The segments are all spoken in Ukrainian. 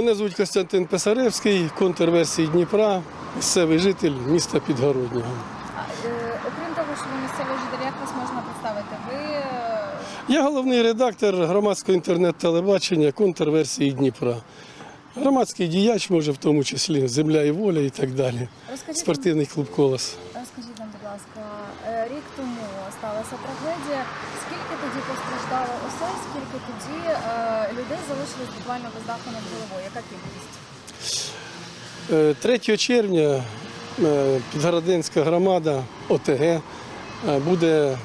Мене звуть Костянтин Писаревський, контрверсії Дніпра, місцевий житель міста Підгороднього. Е, Окрім того, що ви місцевий житель, як вас можна представити? Ви е, Я головний редактор громадського інтернет-телебачення контрверсії Дніпра. Громадський діяч, може, в тому числі Земля і воля і так далі. розкажіть, Спортивний клуб Колос. розкажіть нам, будь ласка, е, рік тому сталася трагедія. Тоді постраждало осель, скільки тоді е, людей залишилось буквально без даху над головою? Яка кількість? Е, 3 червня е, Підгородинська громада ОТГ е, буде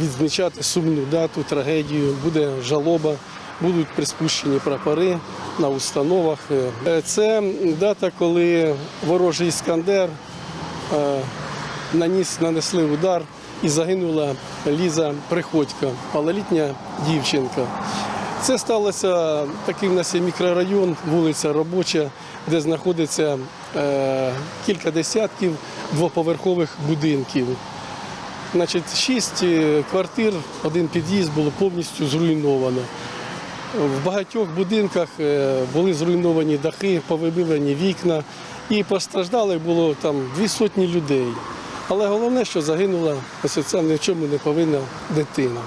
відзначати сумну дату, трагедію, буде жалоба, будуть приспущені прапори на установах. Е, Це дата, коли ворожий іскандер е, наніс, нанесли удар і загинула Ліза Приходько, малолітня дівчинка. Це сталося такий в нас є мікрорайон, вулиця Робоча, де знаходиться е, кілька десятків двоповерхових будинків. Значить, шість е, квартир, один під'їзд було повністю зруйновано. В багатьох будинках е, були зруйновані дахи, повибивані вікна, і постраждалих було там дві сотні людей. Але головне, що загинула ось ця ні в чому не повинна дитина.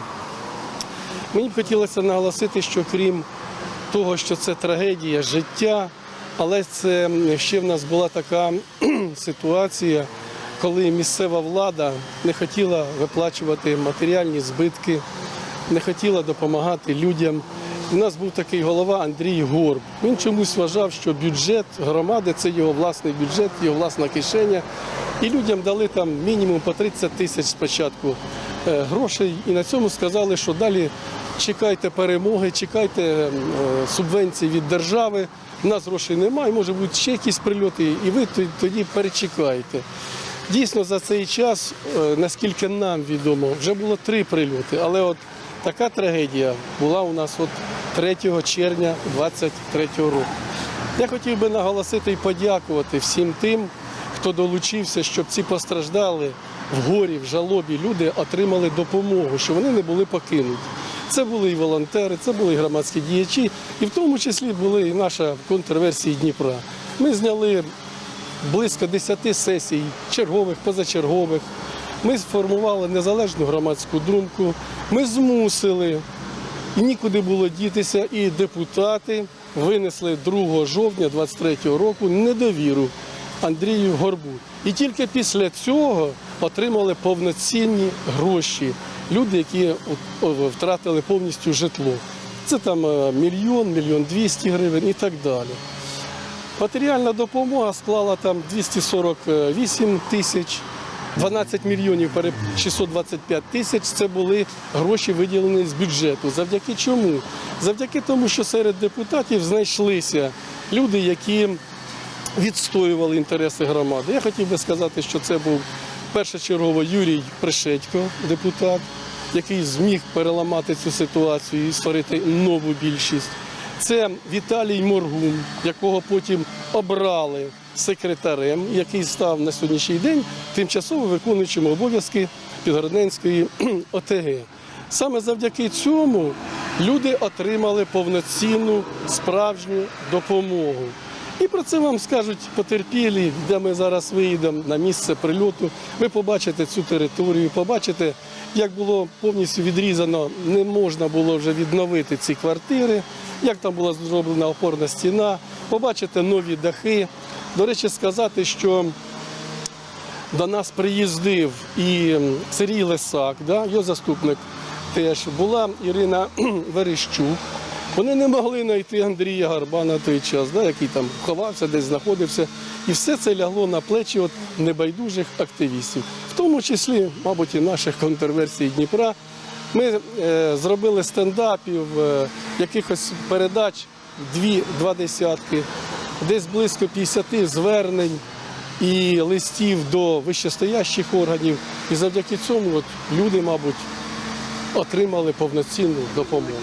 Мені б хотілося наголосити, що крім того, що це трагедія життя, але це ще в нас була така ситуація, коли місцева влада не хотіла виплачувати матеріальні збитки, не хотіла допомагати людям. У нас був такий голова Андрій Горб. Він чомусь вважав, що бюджет громади це його власний бюджет, його власна кишеня. І людям дали там мінімум по 30 тисяч спочатку е, грошей, і на цьому сказали, що далі чекайте перемоги, чекайте е, субвенцій від держави. У нас грошей немає, може бути ще якісь прильоти, і ви тоді перечекайте. Дійсно, за цей час, е, наскільки нам відомо, вже було три прильоти, але от така трагедія була у нас от 3 червня 2023 року. Я хотів би наголосити і подякувати всім тим, хто долучився, щоб ці постраждали в горі, в жалобі люди отримали допомогу, щоб вони не були покинуті. Це були і волонтери, це були і громадські діячі, і в тому числі були і наша контрверсії Дніпра. Ми зняли близько 10 сесій, чергових, позачергових. Ми сформували незалежну громадську думку. Ми змусили нікуди було дітися, і депутати винесли 2 жовтня 23 року недовіру Андрію Горбу. І тільки після цього отримали повноцінні гроші. Люди, які втратили повністю житло. Це там е, мільйон, мільйон двісті гривень і так далі. Матеріальна допомога склала там 248 тисяч, 12 мільйонів 625 тисяч. Це були гроші виділені з бюджету. Завдяки чому? Завдяки тому, що серед депутатів знайшлися люди, які відстоювали інтереси громади. Я хотів би сказати, що це був першочергово Юрій Пришедько, депутат, який зміг переламати цю ситуацію і створити нову більшість. Це Віталій Моргун, якого потім обрали секретарем, який став на сьогоднішній день тимчасово виконуючим обов'язки Підгородненської ОТГ. Саме завдяки цьому люди отримали повноцінну справжню допомогу. І про це вам скажуть потерпілі, де ми зараз виїдемо на місце прильоту. Ви побачите цю територію, побачите, як було повністю відрізано, не можна було вже відновити ці квартири, як там була зроблена опорна стіна, побачите нові дахи. До речі, сказати, що до нас приїздив і Сергій Лисак, да, його заступник теж, була Ірина Верещук. Вони не могли знайти Андрія Гарба на той час, да, який там ховався, десь знаходився. І все це лягло на плечі от небайдужих активістів, в тому числі, мабуть, і наших контрверсій Дніпра. Ми е, зробили стендапів, е, якихось передач, дві, два десятки, десь близько 50 звернень і листів до вищестоящих органів. І завдяки цьому от люди, мабуть, отримали повноцінну допомогу.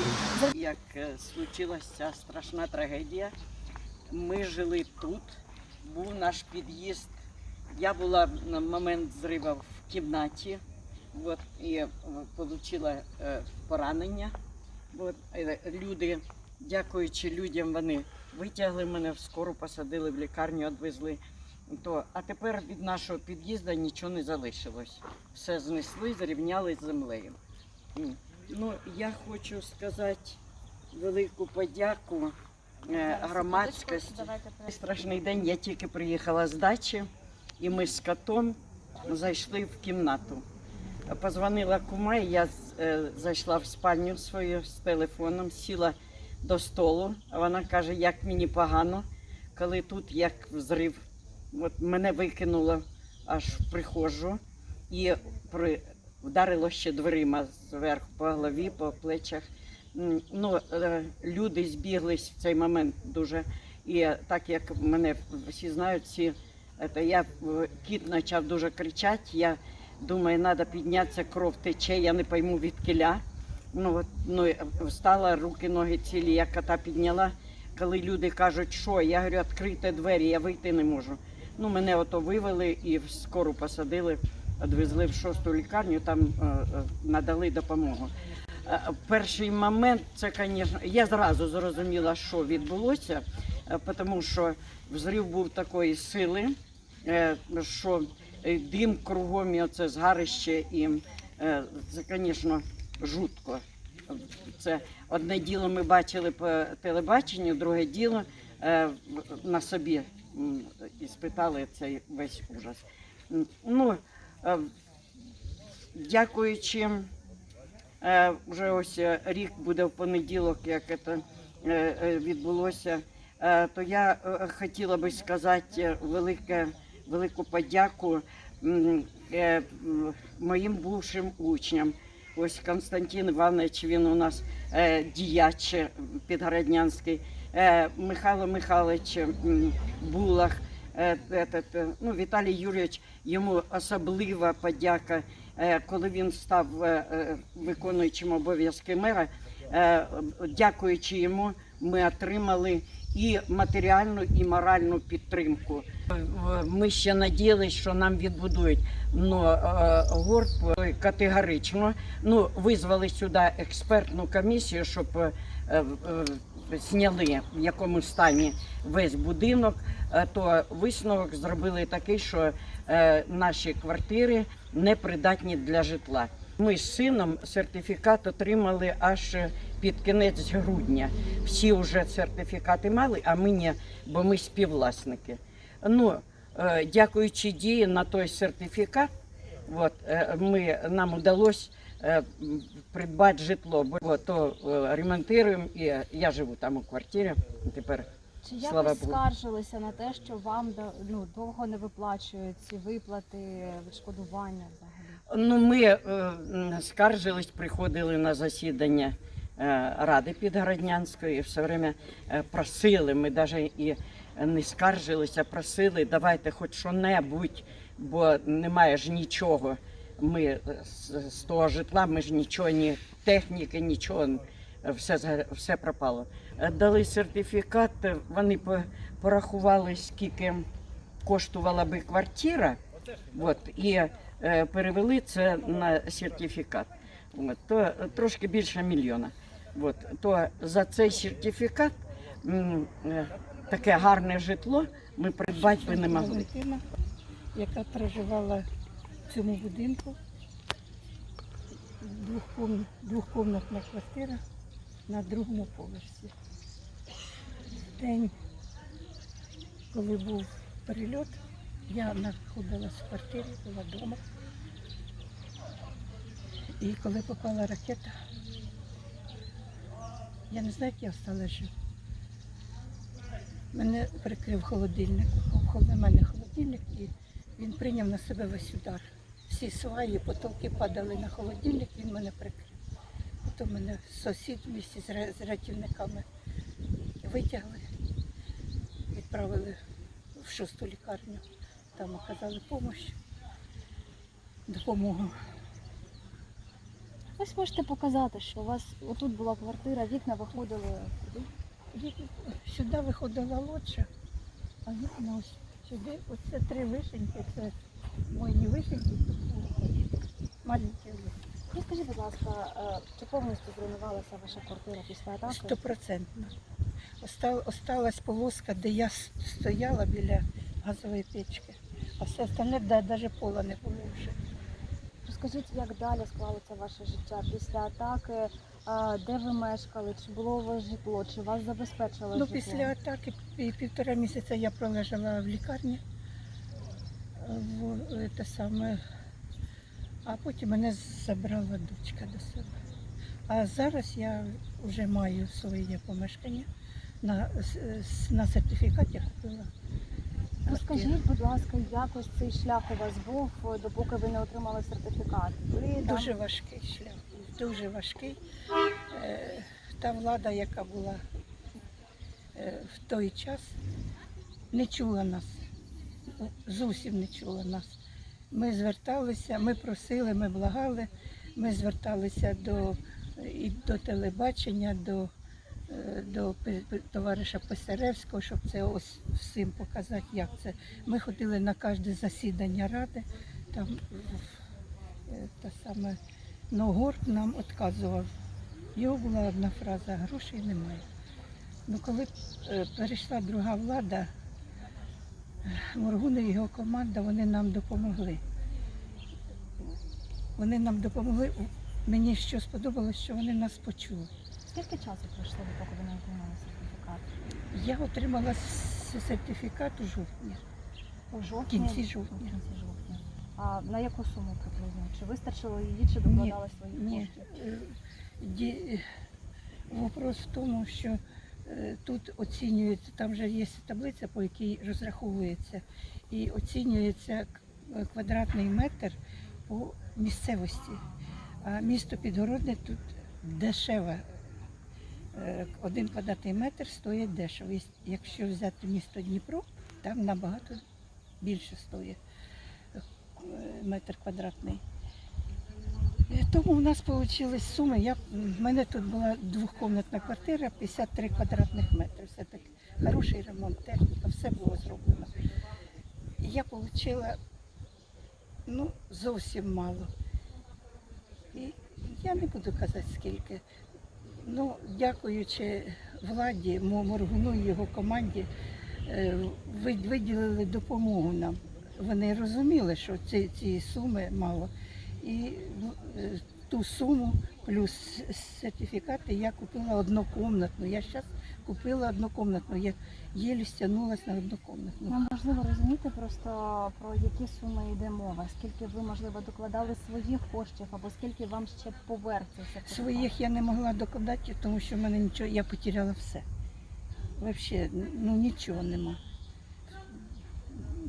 Як е, случилася ця страшна трагедія, ми жили тут, був наш під'їзд. Я була на момент зриву в кімнаті от, і отримала поранення. От, е, люди дякуючи людям, вони витягли мене в скору, посадили в лікарню, відвезли. То, а тепер від нашого під'їзду нічого не залишилось. Все знесли, зрівняли з землею. Ну, я хочу сказати велику подяку е, громадськості. Страшний день. Я тільки приїхала з дачі, і ми з котом зайшли в кімнату. Позвонила кума, і я е, зайшла в спальню свою з телефоном, сіла до столу. А вона каже, як мені погано, коли тут як взрив. От мене викинуло аж в прихожу і при... вдарило ще дверима зверху по голові, по плечах. Ну, е, люди збіглись в цей момент дуже. І так як мене всі знають, всі, це я е, кіт почав дуже кричати. Я думаю, треба піднятися, кров тече, я не пойму від кіля. Ну, от, ну, встала, руки, ноги цілі, я кота підняла. Коли люди кажуть, що, я говорю, відкрийте двері, я вийти не можу. Ну, мене ото вивели і скору посадили, відвезли в шосту лікарню, там е, е, надали допомогу. Е, Перший момент, це, звісно, я зразу зрозуміла, що відбулося, тому що взрив був такої сили, що дим кругом і оце згарище, і це, звісно, жутко. Це одне діло ми бачили по телебаченню, друге діло на собі і спитали цей весь ужас. Ну, дякуючи, е, вже ось е, рік буде в понеділок, як це е, е, відбулося, е, то я е, хотіла би сказати е, велике, велику подяку е, моїм бувшим учням. Ось Константин Іванович, він у нас е, діяч е, підгороднянський, е, Михайло Михайлович Булах, е, этот, е, ну, Віталій Юрійович, йому особлива подяка, е, коли він став е, е, виконуючим обов'язки мера. Е, Дякуючи йому, ми отримали і матеріальну, і моральну підтримку. Е, Ми ще надіялися, що нам відбудують. Е, горб е, категорично. Ну, визвали сюди експертну комісію, щоб е, е, зняли в якому стані весь будинок. Е, То висновок зробили такий, що е, наші квартири не придатні для житла. Ми з сином сертифікат отримали аж під кінець грудня. Всі вже сертифікати мали, а ми ні, бо ми співвласники. Ну, е, дякуючи дії на той сертифікат, от, ми, нам вдалося придбати житло, бо то е, ремонтуємо, і я живу там у квартирі. Тепер Чи Слава якось Богу. скаржилися на те, що вам ну, довго не виплачують ці виплати, відшкодування взагалі? Ну, ми е, скаржились, приходили на засідання е, Ради Підгороднянської, і все время е, просили. Ми навіть і не скаржилися, просили, давайте хоч що-небудь, бо немає ж нічого. Ми е, з, того житла, ми ж нічого, ні техніки, нічого, все, все пропало. Е, Дали сертифікат, е, вони порахували, скільки коштувала би квартира. От, і перевели це на сертифікат. От, то трошки більше мільйона. От, то за цей сертифікат таке гарне житло ми придбати би не могли. Яка проживала в цьому будинку. Двохкомнатна квартира на другому поверсі. В День, коли був перельот, я знаходилась в квартирі, була вдома. І коли попала ракета, я не знаю, як я стала жив. Мене прикрив холодильник, коло мене холодильник, і він прийняв на себе весь удар. Всі сваї, потолки падали на холодильник, він мене прикрив. Потім мене сусід місті з рятівниками витягли, відправили в шосту лікарню. Там оказали допомогу, допомогу. Ось можете показати, що у вас отут була квартира, вікна виходили? Сюди виходила лодша, а вікна ось сюди. Оце три вишеньки, це мої вишеньки. Маленькі. Ну, Скажіть, будь ласка, е, чи повністю зруйнувалася ваша квартира після атаки? Стопроцентно. Остал, осталась полоска, де я стояла біля газової печки. А все остальне, де навіть пола не було вже. Розкажіть, як далі склалося ваше життя після атаки? Е, Де ви мешкали? Чи було у вас житло? Чи вас забезпечили Ну, житло? після атаки пі- півтора місяця я пролежала в лікарні. В, е, те саме. А потім мене забрала дочка до себе. А зараз я вже маю своє помешкання. На, на сертифікат я купила. Розкажіть, будь ласка, як ось цей шлях у вас був, допоки ви не отримали сертифікат? Ви там- Дуже важкий шлях, дуже важкий. Е, Та влада, яка була е, в той час, не чула нас, зовсім не чула нас. Ми зверталися, ми просили, ми благали, ми зверталися до, і до телебачення, до, е, до товариша Писаревського, щоб це ось всім показати, як це. Ми ходили на кожне засідання ради, там е, та саме Ногорд нам відказував. Його була одна фраза, грошей немає. Ну, коли е, перейшла друга влада, е, Моргун і його команда, вони нам допомогли. Вони нам допомогли. Мені що сподобалось, що вони нас почули. Скільки часу пройшло, допоки ви не отримали сертифікат? Я отримала сертифікат у жовтні. У жовтні? кінці жовтня. У кінці жовтня. А на яку суму приблизно? Чи вистачило її, чи докладали свої Ні. кошти? Е, ді- Вопрос в тому, що тут оцінюється, там вже є таблиця, по якій розраховується, і оцінюється квадратний метр по місцевості. А місто Підгородне тут дешеве. Е, Один квадратний метр стоїть дешево. Якщо взяти місто Дніпро, там набагато більше стоїть е, метр квадратний. Е, Тому в нас вийшли суми. Я, в мене тут була двохкомнатна квартира, 53 квадратних метри. Все таки хороший ремонт, техніка, все було зроблено. Я отримала ну, зовсім мало. І я не буду казати скільки. Ну, дякуючи владі, Мо- Моргуну і його команді, е, виділили допомогу нам. Вони розуміли, що ці, ці суми мало. І ну, е, ту суму плюс сертифікати я купила однокомнатну. Я зараз купила однокомнатну. Я єлі стягнулася на однокомнатну. Нам важливо розуміти просто про які суми йде мова, скільки ви, можливо, докладали своїх коштів, або скільки вам ще повернеться. Своїх я не могла докладати, тому що в мене нічого, я потеряла все. Взагалі, ну нічого нема.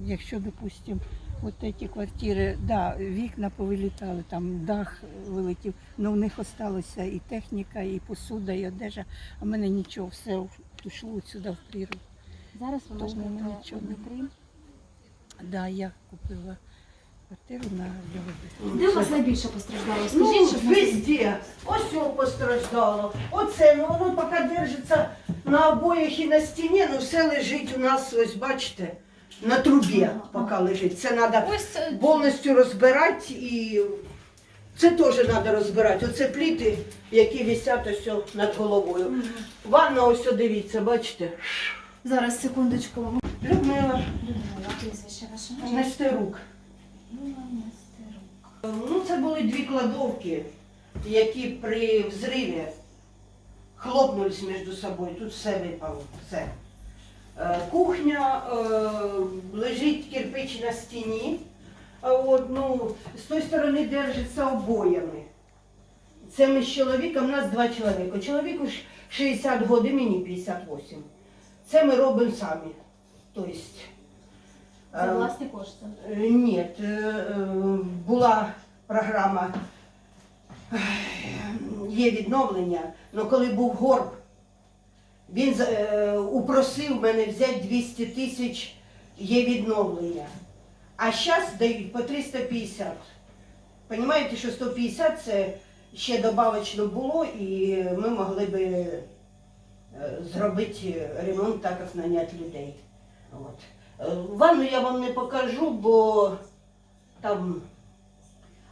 Якщо, допустимо, от ці квартири, да, вікна повилітали, там дах вилетів, але в них залишилася і техніка, і посуда, і одежа, а в мене нічого, все пішло сюди в природу. Зараз ви нічого у Дніпрі. Да, я купила квартиру на Львові. Де у вас найбільше постраждало? Ну, Скажіть, щоб ми везде. Ось все постраждало. Оце, ну воно поки держиться на обоях і на стіні, ну все лежить у нас, ось бачите, на трубі поки лежить. Це треба ось е, повністю розбирати і це теж треба розбирати. Оце пліти, які висять ось над головою. Ванна ось, дивіться, бачите. зараз секундочку. Людмила Людмила, прізвище ваше. Нестерук. Ну, це були дві кладовки, які при взриві хлопнулись між собою. Тут все випало. Все. Е, Кухня е, лежить кирпич на стіні. А от, ну, з тої сторони держиться обоями. Це ми з чоловіком, у нас два чоловіка. Чоловіку ж 60 років, мені 58. Це ми робимо самі. Тобто, За е, власні кошти. Е, Ні, е, е, була програма, е, є відновлення, але коли був горб, він е, упросив мене взяти 200 тисяч, є відновлення. А зараз дають по 350. Понимаєте, що 150 це ще добавочно було, і ми могли би е, зробити ремонт так, як наняти людей. От. Е, Ванну я вам не покажу, бо там.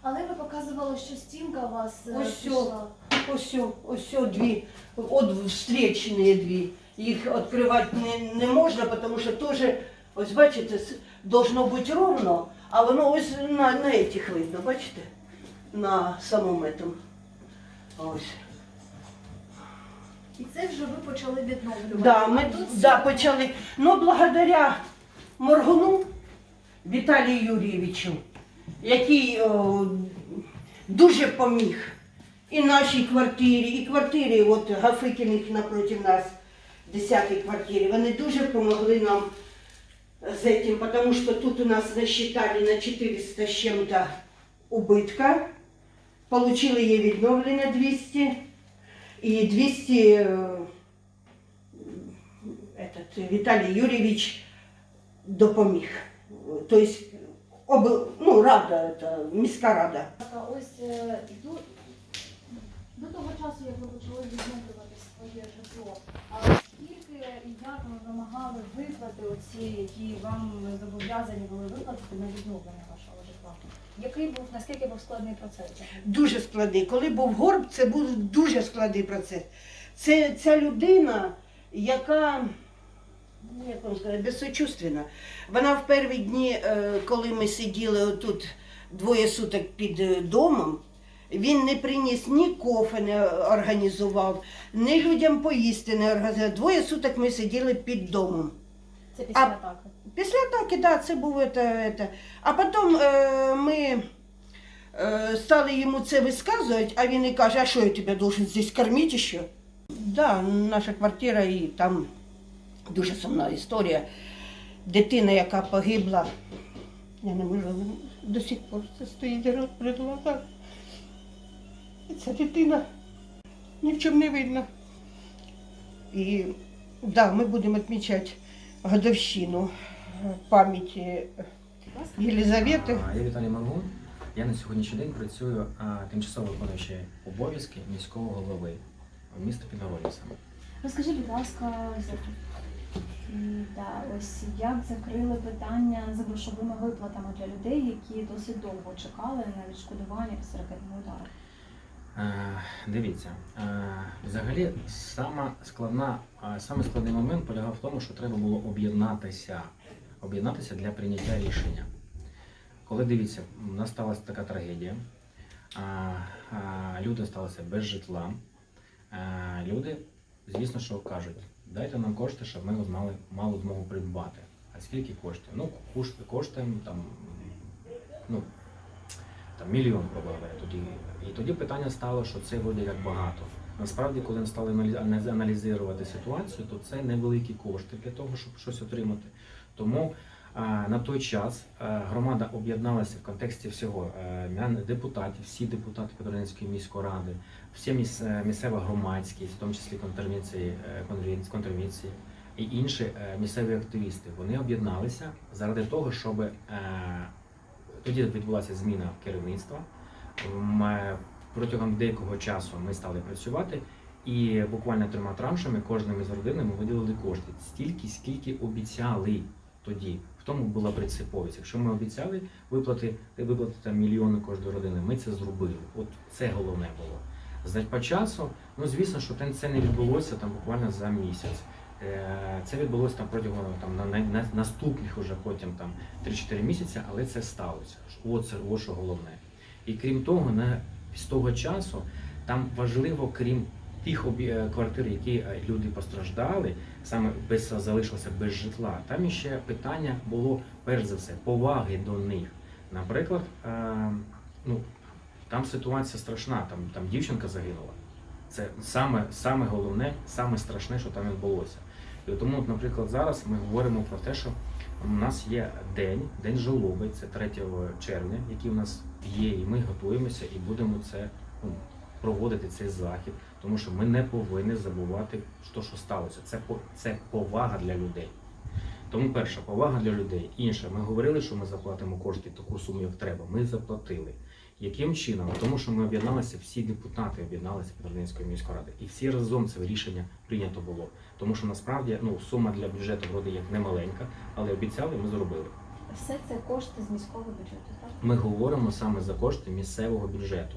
Але ви показували, що стінка у вас е, Ось пішла. Ось, ось дві, от встречні дві. Їх відкривати не, не можна, тому що теж, ось бачите, должно бути ровно, а воно ось на, на этих видно, бачите? На самому этом. Ось. І це вже ви почали відновлювати. Да, ми А тут да, почали. Ну, благодаря Моргуну Віталію Юрійовичу, який о, дуже поміг і нашій квартирі, і квартирі от Гафикіних напроти нас, 10-й квартирі, вони дуже допомогли нам з этим, тому що тут у нас насчитали на 400 з чим-то убитка, получили її відновлення 200, і 200 е, этот Віталій Юрійович допоміг. Тобто, об, ну, рада, это, міська рада. Так, Ось е, до, того часу, як ви почали відновлювати своє житло, а скільки і як ви вимагали виплати оці, які вам зобов'язані були виплатити на відновлення вашого житла? Який був, наскільки був складний процес? Дуже складний. Коли був горб, це був дуже складний процес. Це ця людина, яка ну, як вам сказати, безсочувственна. Вона в перші дні, е, коли ми сиділи тут двоє суток під е, домом, він не приніс ні кофе не організував, ні людям поїсти не організував. Двоє суток ми сиділи під домом. Це після А- атаки. Після атаки, да, це було это, это. А потім е, ми е, стали йому це висказувати, а він і каже, а що я тебе должен здесь кормити ще? Да, наша квартира і там дуже сумна історія. Дитина, яка погибла, я не можу, до сих пор це стоїть перед глазами. І ця дитина ні в чому не видно. І да, ми будемо відмічати годовщину пам'яті Єлизавети. А, Я Віталій Мангун. Я на сьогоднішній день працюю а, тимчасово виконуючи обов'язки міського голови міста Підгородня саме. Розкажіть, будь ласка, да, ось як закрили питання з грошовими виплатами для людей, які досить довго чекали на відшкодування після ракетного удару? Е, Дивіться, е, взагалі сама складна, саме складний момент полягав в тому, що треба було об'єднатися, об'єднатися для прийняття рішення. Коли дивіться, у нас сталася така трагедія, люди сталися без житла. Е, Люди, звісно, що кажуть, дайте нам кошти, щоб ми мали, мали змогу придбати. А скільки коштів? Ну, кошти, коштуємо там, ну, там мільйон, грубо тоді. І тоді питання стало, що це вроде як багато. Насправді, коли ми стали аналізувати ситуацію, то це невеликі кошти для того, щоб щось отримати. Тому на той час громада об'єдналася в контексті всього депутатів, всі депутати Петроденської міської ради, всі е, місцева громадськість, в тому числі контрміції, е, контрміції і інші е, місцеві активісти. Вони об'єдналися заради того, щоб тоді відбулася зміна керівництва. М, е, Протягом деякого часу ми стали працювати, і буквально трьома траншами кожним із родини ми виділили кошти стільки, скільки обіцяли тоді. В тому була принциповість. Якщо ми обіцяли виплати, виплатити мільйони кожної родини, ми це зробили. От це головне було. За по часу, ну звісно, що це не відбулося там буквально за місяць. Е, Це відбулося там протягом там на, на, на наступних уже потім там 3-4 місяці, але це сталося. От це що головне. І крім того, на з того часу там важливо, крім тих обі- е, квартир, які е, люди постраждали, саме без залишилося без житла. Там іще питання було перш за все поваги до них. Наприклад, е, ну там ситуація страшна, там, там дівчинка загинула. Це саме, саме головне, саме страшне, що там відбулося. І тому, наприклад, зараз ми говоримо про те, що у нас є день, день жалоби, це 3 червня, який у нас є, і ми готуємося і будемо це ну, проводити цей захід, тому що ми не повинні забувати, що, що сталося. Це, це повага для людей. Тому перша повага для людей. Інше, ми говорили, що ми заплатимо кошти таку суму, як треба. Ми заплатили. Яким чином? Тому що ми об'єдналися, всі депутати об'єдналися Петроденської міської ради, і всі разом це рішення прийнято було. Тому що насправді ну сума для бюджету вроде як не маленька, але обіцяли, ми зробили. все це кошти з міського бюджету, так? Ми говоримо саме за кошти місцевого бюджету.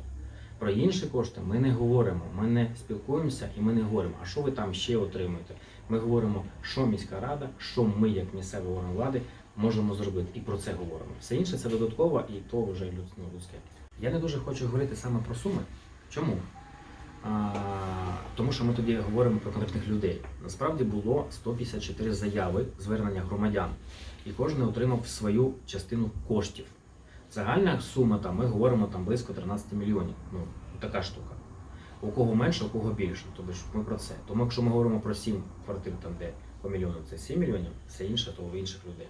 Про інші кошти ми не говоримо. Ми не спілкуємося і ми не говоримо, а що ви там ще отримуєте. Ми говоримо, що міська рада, що ми, як місцевий орган влади, можемо зробити. І про це говоримо. Все інше це додатково і то вже ну, людське. Я не дуже хочу говорити саме про суми. Чому? А, тому що ми тоді говоримо про конкретних людей. Насправді було 154 заяви звернення громадян, і кожен отримав свою частину коштів. Загальна сума там ми говоримо там близько 13 мільйонів. Ну така штука. У кого менше, у кого більше. Тобто ми про це. Тому якщо ми говоримо про 7 квартир, там де по мільйону це 7 мільйонів, все інше то у інших людей.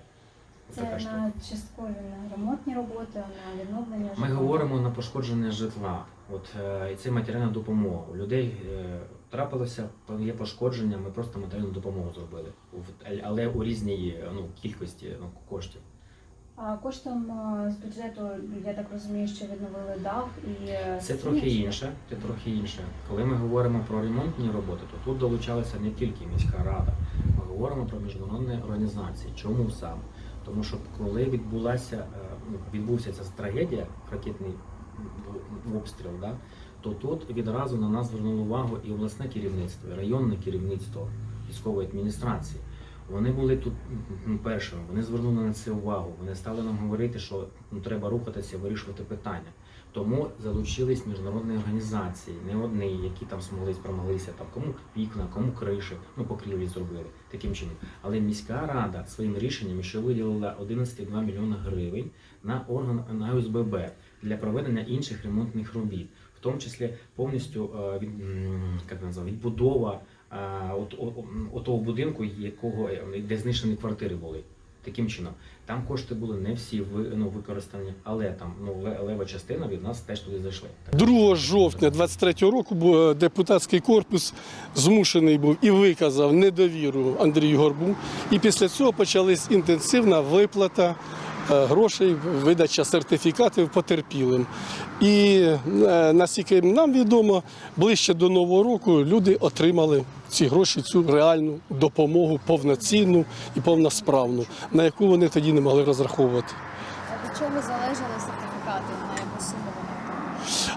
Це Така штука. на часткові на ремонтні роботи, на відновлення Ми говоримо на пошкодження житла. От е, і це матеріальна допомога. У людей е, трапилося, є пошкодження, ми просто матеріальну допомогу зробили. В- Але у різній е, ну, кількості ну, коштів. А коштом е, з бюджету, я так розумію, що відновили дах і е, Це трохи інше. Це трохи інше. Коли ми говоримо про ремонтні роботи, то тут долучалася не тільки міська рада. Ми говоримо про міжнародні організації. Чому саме? Тому що коли відбулася е, ну, відбувся ця трагедія, ракетний обстріл, да, то тут відразу на нас звернуло увагу і обласне керівництво, і районне керівництво військової адміністрації. Вони були тут першими, вони звернули на це увагу. Вони стали нам говорити, що ну, треба рухатися, вирішувати питання. Тому залучились міжнародні організації, не одні, які там змогли спромоглися, там кому вікна, кому криші, ну покрівлі зробили таким чином. Але міська рада своїм рішенням ще виділила 11,2 мільйона гривень на орган на ОСББ для проведення інших ремонтних робіт, в тому числі повністю е, від, як це відбудова е, от, от, от того будинку, якого е, де знищені квартири були. Таким чином, там кошти були не всі ну, використані, але там ну лева частина від нас теж туди зайшли. 2 жовтня 23 року е, депутатський корпус змушений був і виказав недовіру Андрію Горбу. І після цього почалась інтенсивна виплата грошей, видача сертифікатів потерпілим. І е, наскільки нам відомо, ближче до нового року люди отримали ці гроші, цю реальну допомогу повноцінну і повносправну, на яку вони тоді не могли розраховувати. А Від чого залежали сертифікати, на яку суму вони отримали?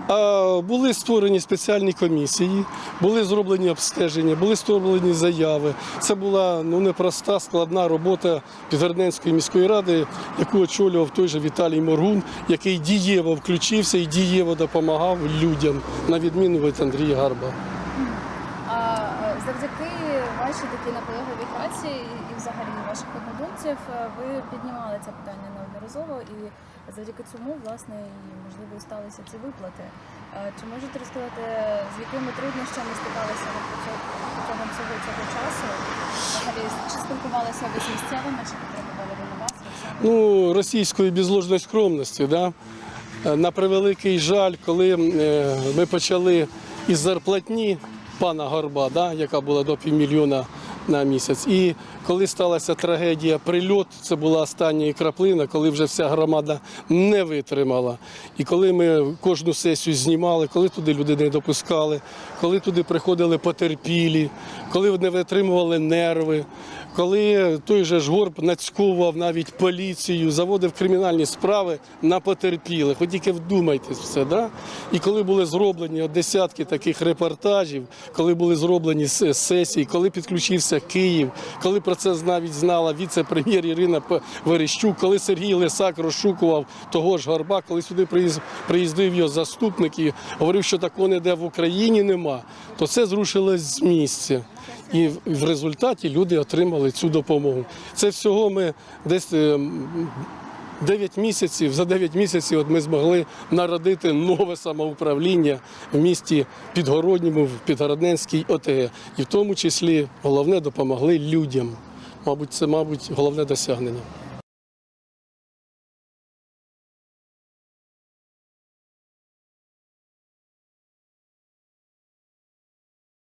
Були створені спеціальні комісії, були зроблені обстеження, були створені заяви. Це була ну непроста складна робота Підгородненської міської ради, яку очолював той же Віталій Моргун, який дієво включився і дієво допомагав людям, на відміну від Андрія Гарба. Завдяки вашій такій наполегливій праці і, і взагалі ваших однодумців е, ви піднімали це питання неодноразово і завдяки цьому власне і можливо сталися ці виплати. Е, Чи можете розказати, з якими труднощами стикалися ви протягом всього цього часу? Взагалі, чи спілкувалися ви з місцевими, чи потребували вони вас? Ну, російської безложної скромності. Да? Е, На превеликий жаль, коли е, ми почали із зарплатні пана Горба, да, яка була до півмільйона на місяць. І коли сталася трагедія, прильот, це була остання краплина, коли вже вся громада не витримала. І коли ми кожну сесію знімали, коли туди люди не допускали, коли туди приходили потерпілі, коли не витримували нерви, коли той же ж горб нацьковував навіть поліцію, заводив кримінальні справи на потерпілих. Ви тільки вдумайтесь все, да? І коли були зроблені десятки таких репортажів, коли були зроблені сесії, коли підключився Київ, коли про це навіть знала віце-прем'єр Ірина Верещук, коли Сергій Лисак розшукував того ж горба, коли сюди приїздив його заступник і говорив, що такого ніде в Україні нема, то це зрушилось з місця. І в- результаті люди отримали цю допомогу. Це всього ми десь е, 9 місяців. За 9 місяців от ми змогли народити нове самоуправління в місті Підгородньому, в Підгородненській ОТГ. І в тому числі головне допомогли людям. Мабуть, це, мабуть, головне досягнення.